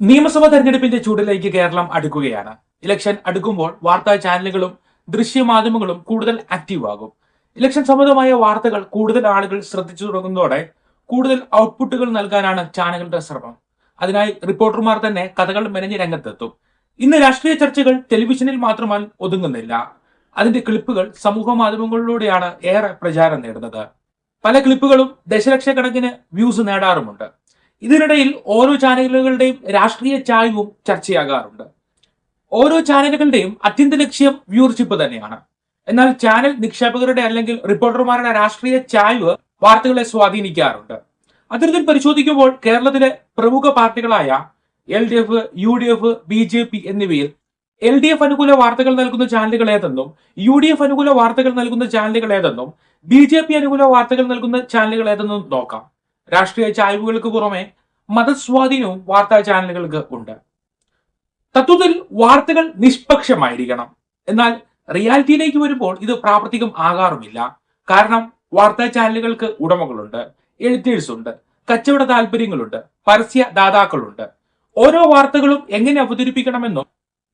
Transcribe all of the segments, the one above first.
നിയമസഭാ തെരഞ്ഞെടുപ്പിന്റെ ചൂടിലേക്ക് കേരളം അടുക്കുകയാണ്. ഇലക്ഷൻ അടുക്കുമ്പോൾ വാർത്താ ചാനലുകളും ദൃശ്യമാധ്യമങ്ങളും കൂടുതൽ ആക്റ്റീവ് ആകും ഇലക്ഷൻ സംബന്ധമായ വാർത്തകൾ കൂടുതൽ ആളുകൾ ശ്രദ്ധിച്ചു തുടങ്ങുന്നതോടെ കൂടുതൽ ഔട്ട്പുട്ടുകൾ നൽകാനാണ് ചാനലുകളുടെ ശ്രമം. അതിനായി റിപ്പോർട്ടർമാർ തന്നെ കഥകൾ മെനഞ്ഞ് രംഗത്തെത്തും. ഇന്ന് രാഷ്ട്രീയ ചർച്ചകൾ ടെലിവിഷനിൽ മാത്രമായി ഒതുങ്ങുന്നില്ല. അതിന്റെ ക്ലിപ്പുകൾ സമൂഹ മാധ്യമങ്ങളിലൂടെയാണ് ഏറെ പ്രചാരം നേടുന്നത്. പല ക്ലിപ്പുകളും ദശലക്ഷക്കണക്കിന് വ്യൂസ് നേടാറുമുണ്ട്. ഇതിനിടയിൽ ഓരോ ചാനലുകളുടെയും രാഷ്ട്രീയ ചായവും ചർച്ചയാകാറുണ്ട്. ഓരോ ചാനലുകളുടെയും അത്യന്ത ലക്ഷ്യം വ്യൂർഷിപ്പ് തന്നെയാണ്. എന്നാൽ ചാനൽ നിക്ഷേപകരുടെ അല്ലെങ്കിൽ റിപ്പോർട്ടർമാരുടെ രാഷ്ട്രീയ ചായ്വ് വാർത്തകളെ സ്വാധീനിക്കാറുണ്ട്. അത്തരത്തിൽ പരിശോധിക്കുമ്പോൾ കേരളത്തിലെ പ്രമുഖ പാർട്ടികളായ L D F U D F B J P എന്നിവയിൽ എൽ ഡി എഫ് അനുകൂല വാർത്തകൾ നൽകുന്ന ചാനലുകൾ ഏതെന്നും യു ഡി എഫ് അനുകൂല വാർത്തകൾ നൽകുന്ന ചാനലുകൾ ഏതെന്നും ബി ജെ പി അനുകൂല വാർത്തകൾ നൽകുന്ന ചാനലുകൾ ഏതെന്നും നോക്കാം. രാഷ്ട്രീയ ചായ്വുകൾക്ക് പുറമെ മതസ്വാധീനവും വാർത്താ ചാനലുകൾക്ക് ഉണ്ട്. തത്വത്തിൽ വാർത്തകൾ നിഷ്പക്ഷമായിരിക്കണം. എന്നാൽ റിയാലിറ്റിയിലേക്ക് വരുമ്പോൾ ഇത് പ്രാവർത്തികം ആകാറുമില്ല. കാരണം വാർത്താ ചാനലുകൾക്ക് ഉടമകളുണ്ട് എഡിറ്റേഴ്സ് ഉണ്ട് കച്ചവട താല്പര്യങ്ങളുണ്ട് പരസ്യ ദാതാക്കളുണ്ട്. ഓരോ വാർത്തകളും എങ്ങനെ അവതരിപ്പിക്കണമെന്നും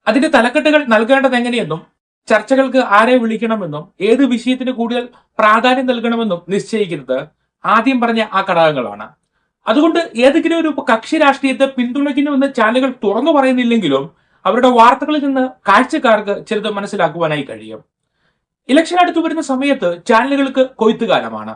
അതിന്റെ തലക്കെട്ടുകൾ നൽകേണ്ടത് എങ്ങനെയെന്നും ചർച്ചകൾക്ക് ആരെ വിളിക്കണമെന്നും ഏത് വിഷയത്തിന് കൂടുതൽ പ്രാധാന്യം നൽകണമെന്നും നിശ്ചയിക്കുന്നത് ആദ്യം പറഞ്ഞ ആ ഘടകങ്ങളാണ്. അതുകൊണ്ട് ഏതെങ്കിലും ഒരു കക്ഷി രാഷ്ട്രീയത്തെ പിന്തുണയ്ക്കുന്നുവെന്ന് ചാനലുകൾ തുറന്നു പറയുന്നില്ലെങ്കിലും അവരുടെ വാർത്തകളിൽ നിന്ന് കാഴ്ചക്കാർക്ക് ചിലത് മനസ്സിലാക്കുവാനായി കഴിയും. ഇലക്ഷൻ അടുത്തു വരുന്ന സമയത്ത് ചാനലുകൾക്ക് കൊയ്ത്തുകാലമാണ്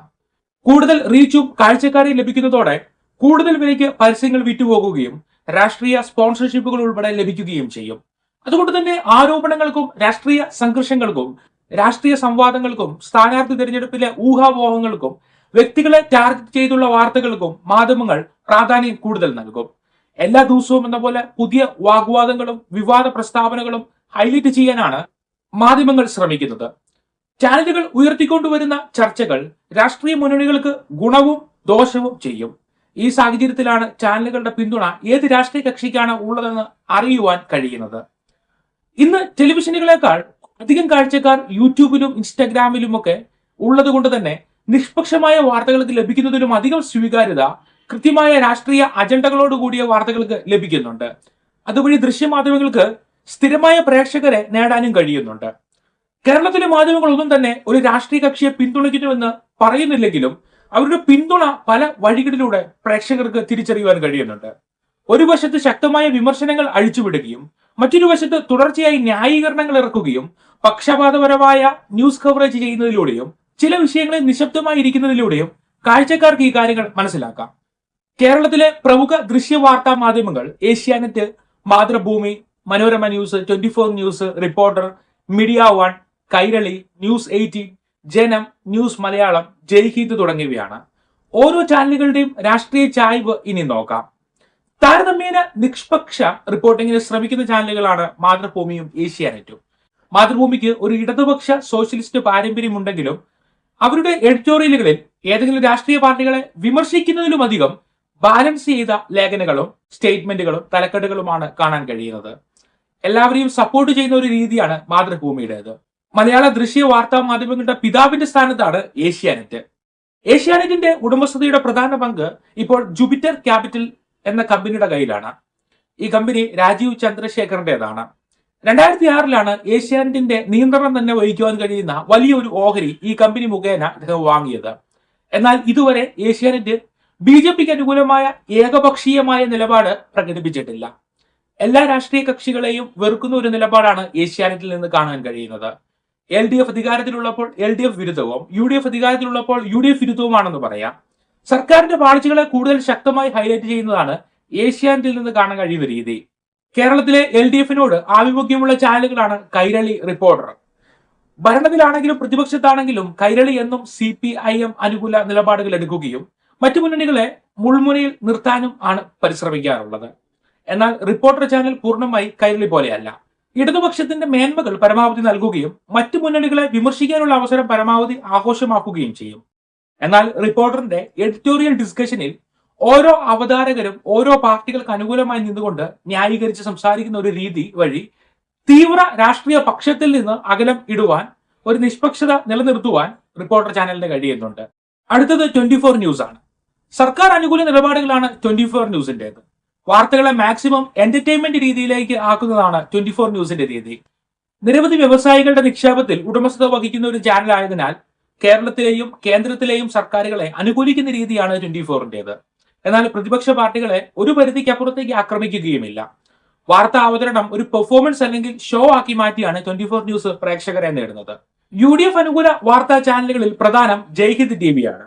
കൂടുതൽ റീച്ചും കാഴ്ചക്കാരെയും ലഭിക്കുന്നതോടെ കൂടുതൽ വിലയ്ക്ക് പരസ്യങ്ങൾ വിറ്റുപോകുകയും രാഷ്ട്രീയ സ്പോൺസർഷിപ്പുകൾ ഉൾപ്പെടെ ലഭിക്കുകയും ചെയ്യും. അതുകൊണ്ട് തന്നെ ആരോപണങ്ങൾക്കും രാഷ്ട്രീയ സംഘർഷങ്ങൾക്കും രാഷ്ട്രീയ സംവാദങ്ങൾക്കും സ്ഥാനാർത്ഥി തിരഞ്ഞെടുപ്പിലെ ഊഹാപോഹങ്ങൾക്കും വ്യക്തികളെ ടാർഗറ്റ് ചെയ്തുള്ള വാർത്തകൾക്കും മാധ്യമങ്ങൾ പ്രാധാന്യം കൂടുതൽ നൽകും. എല്ലാ ദിവസവും എന്ന പോലെ പുതിയ വാഗ്വാദങ്ങളും വിവാദ പ്രസ്താവനകളും ഹൈലൈറ്റ് ചെയ്യാനാണ് മാധ്യമങ്ങൾ ശ്രമിക്കുന്നത്. ചാനലുകൾ ഉയർത്തിക്കൊണ്ടുവരുന്ന ചർച്ചകൾ രാഷ്ട്രീയ മുന്നണികൾക്ക് ഗുണവും ദോഷവും ചെയ്യും. ഈ സാഹചര്യത്തിലാണ് ചാനലുകളുടെ പിന്തുണ ഏത് രാഷ്ട്രീയ കക്ഷിക്കാണ് ഉള്ളതെന്ന് അറിയുവാൻ കഴിയുന്നത്. ഇന്ന് ടെലിവിഷനുകളെക്കാൾ അധികം കാഴ്ചക്കാർ യൂട്യൂബിലും ഇൻസ്റ്റാഗ്രാമിലുമൊക്കെ ഉള്ളതുകൊണ്ട് തന്നെ നിഷ്പക്ഷമായ വാർത്തകൾക്ക് ലഭിക്കുന്നതിലും അധികം സ്വീകാര്യത കൃത്യമായ രാഷ്ട്രീയ അജണ്ടകളോട് കൂടിയ വാർത്തകൾക്ക് ലഭിക്കുന്നുണ്ട്. അതുവഴി ദൃശ്യമാധ്യമങ്ങൾക്ക് സ്ഥിരമായ പ്രേക്ഷകരെ നേടാനും കഴിയുന്നുണ്ട്. കേരളത്തിലെ മാധ്യമങ്ങളൊന്നും തന്നെ ഒരു രാഷ്ട്രീയ കക്ഷിയെ പിന്തുണയ്ക്കുന്നുവെന്ന് പറയുന്നില്ലെങ്കിലും അവരുടെ പിന്തുണ പല വഴികളിലൂടെ പ്രേക്ഷകർക്ക് തിരിച്ചറിയുവാൻ കഴിയുന്നുണ്ട്. ഒരു വശത്ത് ശക്തമായ വിമർശനങ്ങൾ അഴിച്ചുവിടുകയും മറ്റൊരു വശത്ത് തുടർച്ചയായി ന്യായീകരണങ്ങൾ ഇറക്കുകയും പക്ഷപാതപരമായ ന്യൂസ് കവറേജ് ചെയ്യുന്നതിലൂടെയും ചില വിഷയങ്ങളിൽ നിശബ്ദമായി ഇരിക്കുന്നതിലൂടെയും കാഴ്ചക്കാർക്ക് ഈ കാര്യങ്ങൾ മനസ്സിലാക്കാം. കേരളത്തിലെ പ്രമുഖ ദൃശ്യ വാർത്താ മാധ്യമങ്ങൾ Asianet Mathrubhumi Manorama news twenty four news reporter media one Kairali news eighteen Janam news Malayalam Jaihind തുടങ്ങിയവയാണ്. ഓരോ ചാനലുകളുടെയും രാഷ്ട്രീയ ചായ്വ് ഇനി നോക്കാം. താരതമ്യേന നിഷ്പക്ഷ റിപ്പോർട്ടിങ്ങിന് ശ്രമിക്കുന്ന ചാനലുകളാണ് മാതൃഭൂമിയും ഏഷ്യാനെറ്റും. മാതൃഭൂമിക്ക് ഒരു ഇടതുപക്ഷ സോഷ്യലിസ്റ്റ് പാരമ്പര്യമുണ്ടെങ്കിലും അവരുടെ എഡിറ്റോറിയലുകളിൽ ഏതെങ്കിലും രാഷ്ട്രീയ പാർട്ടികളെ വിമർശിക്കുന്നതിലും അധികം ബാലൻസ് ചെയ്ത ലേഖനങ്ങളും സ്റ്റേറ്റ്മെന്റുകളും തലക്കെട്ടുകളുമാണ് കാണാൻ കഴിയുന്നത്. എല്ലാവരെയും സപ്പോർട്ട് ചെയ്യുന്ന ഒരു രീതിയാണ് മാതൃഭൂമിയുടേത്. മലയാള ദൃശ്യ വാർത്താ മാധ്യമങ്ങളുടെ പിതാവിന്റെ സ്ഥാനത്താണ് ഏഷ്യാനെറ്റ്. ഏഷ്യാനെറ്റിന്റെ ഉടമസ്ഥതയുടെ പ്രധാന പങ്ക് ഇപ്പോൾ ജൂപിറ്റർ ക്യാപിറ്റൽ എന്ന കമ്പനിയുടെ കയ്യിലാണ്. ഈ കമ്പനി രാജീവ് ചന്ദ്രശേഖറിന്റേതാണ്. രണ്ടായിരത്തി ആറിലാണ് ഏഷ്യാനെറ്റിന്റെ നിയന്ത്രണം തന്നെ വഹിക്കുവാൻ കഴിയുന്ന വലിയൊരു ഓഹരി ഈ കമ്പനി മുഖേന അദ്ദേഹം വാങ്ങിയത്. എന്നാൽ ഇതുവരെ ഏഷ്യാനെറ്റ് ബി ജെ പിക്ക് അനുകൂലമായ ഏകപക്ഷീയമായ നിലപാട് പ്രകടിപ്പിച്ചിട്ടില്ല. എല്ലാ രാഷ്ട്രീയ കക്ഷികളെയും വെറുക്കുന്ന ഒരു നിലപാടാണ് ഏഷ്യാനെറ്റിൽ നിന്ന് കാണാൻ കഴിയുന്നത്. എൽ ഡി എഫ് അധികാരത്തിലുള്ളപ്പോൾ എൽ ഡി എഫ് വിരുദ്ധവും യു ഡി എഫ് അധികാരത്തിലുള്ളപ്പോൾ യു ഡി എഫ് വിരുദ്ധവുമാണെന്ന് പറയാം. സർക്കാരിന്റെ പാളിച്ചകളെ കൂടുതൽ ശക്തമായി ഹൈലൈറ്റ് ചെയ്യുന്നതാണ് ഏഷ്യാനെറ്റിൽ നിന്ന് കാണാൻ കഴിയുന്ന രീതി. കേരളത്തിലെ എൽ ഡി എഫിനോട് ആഭിമുഖ്യമുള്ള ചാനലുകളാണ് കൈരളി റിപ്പോർട്ടർ. ഭരണത്തിലാണെങ്കിലും പ്രതിപക്ഷത്താണെങ്കിലും കൈരളി എന്നും സി പി ഐ എം അനുകൂല നിലപാടുകൾ എടുക്കുകയും മറ്റു മുന്നണികളെ മുൾമുനയിൽ നിർത്താനും ആണ് പരിശ്രമിക്കാറുള്ളത്. എന്നാൽ റിപ്പോർട്ടർ ചാനൽ പൂർണമായി കൈരളി പോലെയല്ല. ഇടതുപക്ഷത്തിന്റെ മേന്മകൾ പരമാവധി നൽകുകയും മറ്റു മുന്നണികളെ വിമർശിക്കാനുള്ള അവസരം പരമാവധി ആഘോഷമാക്കുകയും ചെയ്യും. എന്നാൽ റിപ്പോർട്ടറിന്റെ എഡിറ്റോറിയൽ ഡിസ്കഷനിൽ ഓരോ അവതാരകരും ഓരോ പാർട്ടികൾക്ക് അനുകൂലമായി നിന്നുകൊണ്ട് ന്യായീകരിച്ച് സംസാരിക്കുന്ന ഒരു രീതി വഴി തീവ്ര രാഷ്ട്രീയ പക്ഷത്തിൽ നിന്ന് അകലം ഇടുവാൻ ഒരു നിഷ്പക്ഷത നിലനിർത്തുവാൻ റിപ്പോർട്ടർ ചാനലിന് കഴിയുന്നുണ്ട് അടുത്തത് ട്വന്റി ഫോർ ന്യൂസ് ആണ് സർക്കാർ അനുകൂല നിലപാടുകളാണ് ട്വന്റി ഫോർ ന്യൂസിന്റേത്. വാർത്തകളെ മാക്സിമം എന്റർടൈൻമെന്റ് രീതിയിലേക്ക് ആക്കുന്നതാണ് ട്വന്റി ഫോർ ന്യൂസിന്റെ രീതി. നിരവധി വ്യവസായികളുടെ നിക്ഷേപത്തിൽ ഉടമസ്ഥത വഹിക്കുന്ന ഒരു ചാനൽ ആയതിനാൽ കേരളത്തിലെയും കേന്ദ്രത്തിലെയും സർക്കാരുകളെ അനുകൂലിക്കുന്ന രീതിയാണ് ട്വന്റി ഫോറിന്റേത് എന്നാൽ പ്രതിപക്ഷ പാർട്ടികളെ ഒരു പരിധിക്കപ്പുറത്തേക്ക് ആക്രമിക്കുകയുമില്ല. വാർത്താ അവതരണം ഒരു പെർഫോമൻസ് അല്ലെങ്കിൽ ഷോ ആക്കി മാറ്റിയാണ് ട്വന്റി ഫോർ ന്യൂസ് പ്രേക്ഷകരെ നേടുന്നത്. യു ഡി എഫ് അനുകൂല വാർത്താ ചാനലുകളിൽ പ്രധാനം ജയ്ഹിന്ദ് ടി വിയാണ്.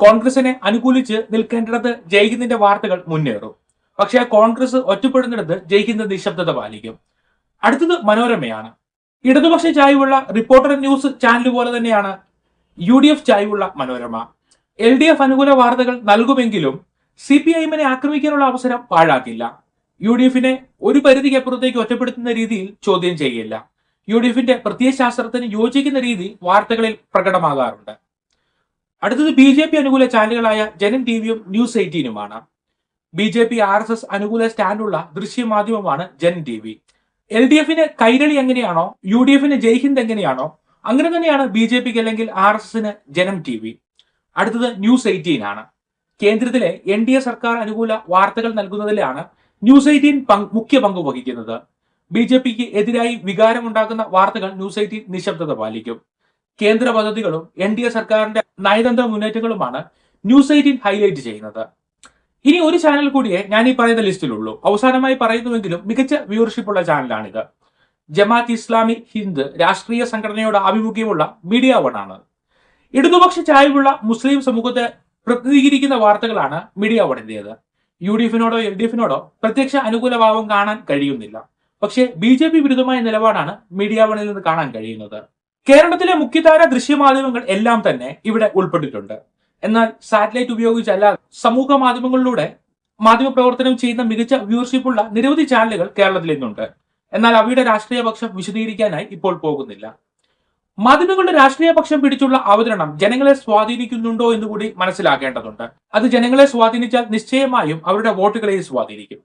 കോൺഗ്രസിനെ അനുകൂലിച്ച് നിൽക്കേണ്ടിടത്ത് ജയ്ഹിന്ദിന്റെ വാർത്തകൾ മുന്നേറും. പക്ഷേ കോൺഗ്രസ് ഒറ്റപ്പെടുന്നിടത്ത് ജയ്ഹിന്ദ് നിശബ്ദത പാലിക്കും. അടുത്തത് മനോരമയാണ്. ഇടതുപക്ഷ ചായ്വുള്ള റിപ്പോർട്ടർ ന്യൂസ് ചാനൽ പോലെ തന്നെയാണ് യു ഡി എഫ് ചായ്വുള്ള മനോരമ. എൽ ഡി എഫ് അനുകൂല വാർത്തകൾ നൽകുമെങ്കിലും സി പി ഐഎമ്മിനെ ആക്രമിക്കാനുള്ള അവസരം പാഴാക്കില്ല. യു ഡി എഫിനെ ഒരു പരിധിക്കപ്പുറത്തേക്ക് ഒറ്റപ്പെടുത്തുന്ന രീതിയിൽ ചോദ്യം ചെയ്യില്ല. യു ഡി എഫിന്റെ പ്രത്യയശാസ്ത്രത്തിന് യോജിക്കുന്ന രീതി വാർത്തകളിൽ പ്രകടമാകാറുണ്ട്. അടുത്തത് ബി ജെ പി അനുകൂല ചാനലുകളായ ജനൻ ടി വിയും news എയ്റ്റീനുമാണ്. B J P R S S അനുകൂല സ്റ്റാൻഡുള്ള ദൃശ്യമാധ്യമമാണ് Janam T V L D എഫിന് കൈരളി എങ്ങനെയാണോ യു ഡി എഫിന് ജയ്ഹിന്ദ് എങ്ങനെയാണോ അങ്ങനെ തന്നെയാണ് ബി ജെ പിക്ക് അല്ലെങ്കിൽ ആർ എസ് എസിന് ജനം ടി വി അടുത്തത് ന്യൂസ് എയ്റ്റീൻ ആണ് കേന്ദ്രത്തിലെ എൻ ഡി എ സർക്കാർ അനുകൂല വാർത്തകൾ നൽകുന്നതിലാണ് ന്യൂസ് എയ്റ്റീൻ മുഖ്യ പങ്ക് വഹിക്കുന്നത്. ബി ജെ പിക്ക് എതിരായി വികാരമുണ്ടാക്കുന്ന വാർത്തകൾ ന്യൂസ് എയ്റ്റീൻ നിശബ്ദത പാലിക്കും. കേന്ദ്ര പദ്ധതികളും എൻ ഡി എ സർക്കാരിന്റെ നയതന്ത്ര മുന്നേറ്റങ്ങളുമാണ് ന്യൂസ് എയ്റ്റീൻ ഹൈലൈറ്റ് ചെയ്യുന്നത്. ഇനി ഒരു ചാനൽ കൂടിയേ ഞാൻ ഈ പറയുന്ന ലിസ്റ്റിലുള്ളൂ. അവസാനമായി പറയുന്നുവെങ്കിലും മികച്ച വ്യൂവർഷിപ്പ് ഉള്ള ചാനലാണിത്. ജമാഅത്ത് ഇസ്ലാമി ഹിന്ദ് രാഷ്ട്രീയ സംഘടനയോട് ആഭിമുഖ്യമുള്ള മീഡിയ വൺ ആണ്. ഇടതുപക്ഷ ചായവുള്ള മുസ്ലിം സമൂഹത്തെ പ്രതിനിധീകരിക്കുന്ന വാർത്തകളാണ് മീഡിയ വണിന്റേത് യു ഡി എഫിനോടോ എൽ ഡി എഫിനോടോ പ്രത്യക്ഷ അനുകൂല ഭാവം കാണാൻ കഴിയുന്നില്ല. പക്ഷേ ബി ജെ പി വിരുദ്ധമായ നിലപാടാണ് മീഡിയ വണിൽ നിന്ന് കാണാൻ കഴിയുന്നത്. കേരളത്തിലെ മുഖ്യധാര ദൃശ്യമാധ്യമങ്ങൾ എല്ലാം തന്നെ ഇവിടെ ഉൾപ്പെട്ടിട്ടുണ്ട്. എന്നാൽ സാറ്റലൈറ്റ് ഉപയോഗിച്ചല്ല സമൂഹ മാധ്യമങ്ങളിലൂടെ മാധ്യമ പ്രവർത്തനം ചെയ്യുന്ന മികച്ച വ്യൂവർഷിപ്പുള്ള നിരവധി ചാനലുകൾ കേരളത്തിൽ ഇന്നുണ്ട് എന്നാൽ അവയുടെ രാഷ്ട്രീയ പക്ഷം വിശദീകരിക്കാനായി ഇപ്പോൾ പോകുന്നില്ല. മാധ്യമങ്ങളുടെ രാഷ്ട്രീയ പക്ഷം പിടിച്ചുള്ള അവതരണം ജനങ്ങളെ സ്വാധീനിക്കുന്നുണ്ടോ എന്ന് കൂടി മനസ്സിലാക്കേണ്ടതുണ്ട്. അത് ജനങ്ങളെ സ്വാധീനിച്ചാൽ നിശ്ചയമായും അവരുടെ വോട്ടുകളെ സ്വാധീനിക്കും.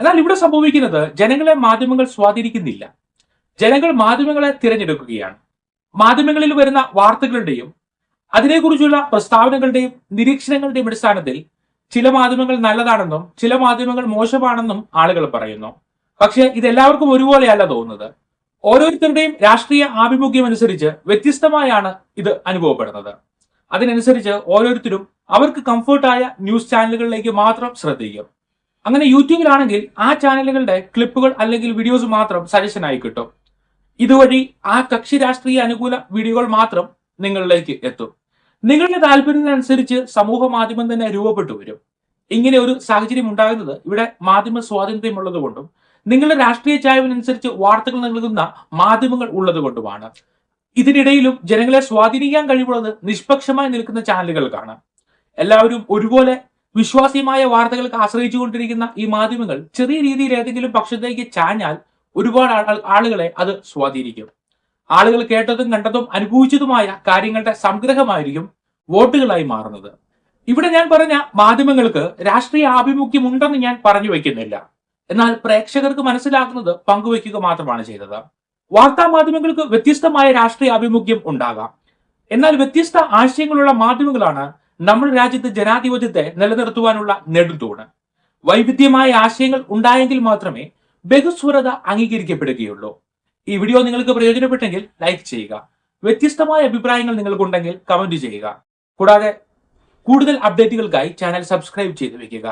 എന്നാൽ ഇവിടെ സംഭവിക്കുന്നത് ജനങ്ങളെ മാധ്യമങ്ങൾ സ്വാധീനിക്കുന്നില്ല. ജനങ്ങൾ മാധ്യമങ്ങളെ തിരഞ്ഞെടുക്കുകയാണ്. മാധ്യമങ്ങളിൽ വരുന്ന വാർത്തകളുടെയും അതിനെക്കുറിച്ചുള്ള പ്രസ്താവനകളുടെയും നിരീക്ഷണങ്ങളുടെയും അടിസ്ഥാനത്തിൽ ചില മാധ്യമങ്ങൾ നല്ലതാണെന്നും ചില മാധ്യമങ്ങൾ മോശമാണെന്നും ആളുകൾ പറയുന്നു. പക്ഷേ ഇതെല്ലാവർക്കും ഒരുപോലെയല്ല തോന്നുന്നത്. ഓരോരുത്തരുടെയും രാഷ്ട്രീയ ആഭിമുഖ്യം അനുസരിച്ച് വ്യത്യസ്തമായാണ് ഇത് അനുഭവപ്പെടുന്നത്. അതിനനുസരിച്ച് ഓരോരുത്തരും അവർക്ക് കംഫർട്ടായ ന്യൂസ് ചാനലുകളിലേക്ക് മാത്രം ശ്രദ്ധിക്കും. അങ്ങനെ യൂട്യൂബിലാണെങ്കിൽ ആ ചാനലുകളുടെ ക്ലിപ്പുകൾ അല്ലെങ്കിൽ വീഡിയോസ് മാത്രം സജഷനായി കിട്ടും. ഇതുവഴി ആ കക്ഷി രാഷ്ട്രീയ അനുകൂല വീഡിയോകൾ മാത്രം നിങ്ങളിലേക്ക് എത്തും. നിങ്ങളുടെ താല്പര്യത്തിനനുസരിച്ച് സമൂഹ മാധ്യമം തന്നെ രൂപപ്പെട്ടു വരും. ഇങ്ങനെ ഒരു സാഹചര്യം ഉണ്ടാകുന്നത് ഇവിടെ മാധ്യമ സ്വാതന്ത്ര്യമുള്ളത് കൊണ്ടും നിങ്ങളുടെ രാഷ്ട്രീയ ചായവിനനുസരിച്ച് വാർത്തകൾ നൽകുന്ന മാധ്യമങ്ങൾ ഉള്ളത് കൊണ്ടുമാണ് ഇതിനിടയിലും ജനങ്ങളെ സ്വാധീനിക്കാൻ കഴിവുള്ളത് നിഷ്പക്ഷമായി നിൽക്കുന്ന ചാനലുകൾക്കാണ്. എല്ലാവരും ഒരുപോലെ വിശ്വാസ്യമായ വാർത്തകൾക്ക് ആശ്രയിച്ചു കൊണ്ടിരിക്കുന്ന ഈ മാധ്യമങ്ങൾ ചെറിയ രീതിയിൽ ഏതെങ്കിലും പക്ഷത്തേക്ക് ചാഞ്ഞാൽ ഒരുപാട് ആളുകളെ അത് സ്വാധീനിക്കും. ആളുകൾ കേട്ടതും കണ്ടതും അനുഭവിച്ചതുമായ കാര്യങ്ങളുടെ സംഗ്രഹമായിരിക്കും വോട്ടുകളായി മാറുന്നത്. ഇവിടെ ഞാൻ പറഞ്ഞ മാധ്യമങ്ങൾക്ക് രാഷ്ട്രീയ ആഭിമുഖ്യമുണ്ടെന്ന് ഞാൻ പറഞ്ഞു വയ്ക്കുന്നില്ല. എന്നാൽ പ്രേക്ഷകർക്ക് മനസ്സിലാക്കുന്നത് പങ്കുവയ്ക്കുക മാത്രമാണ് ചെയ്തത്. വാർത്താ മാധ്യമങ്ങൾക്ക് വ്യത്യസ്തമായ രാഷ്ട്രീയ ആഭിമുഖ്യം ഉണ്ടാകാം. എന്നാൽ വ്യത്യസ്ത ആശയങ്ങളുള്ള മാധ്യമങ്ങളാണ് നമ്മുടെ രാജ്യത്ത് ജനാധിപത്യത്തെ നിലനിർത്തുവാനുള്ള നെടുന്തൂണ് വൈവിധ്യമായ ആശയങ്ങൾ ഉണ്ടായെങ്കിൽ മാത്രമേ ബഹുസ്വരത അംഗീകരിക്കപ്പെടുകയുള്ളൂ. ഈ വീഡിയോ നിങ്ങൾക്ക് പ്രയോജനപ്പെട്ടെങ്കിൽ ലൈക്ക് ചെയ്യുക. വ്യത്യസ്തമായ അഭിപ്രായങ്ങൾ നിങ്ങൾക്കുണ്ടെങ്കിൽ കമന്റ് ചെയ്യുക. കൂടാതെ കൂടുതൽ അപ്ഡേറ്റുകൾക്കായി ചാനൽ സബ്സ്ക്രൈബ് ചെയ്ത് വെക്കുക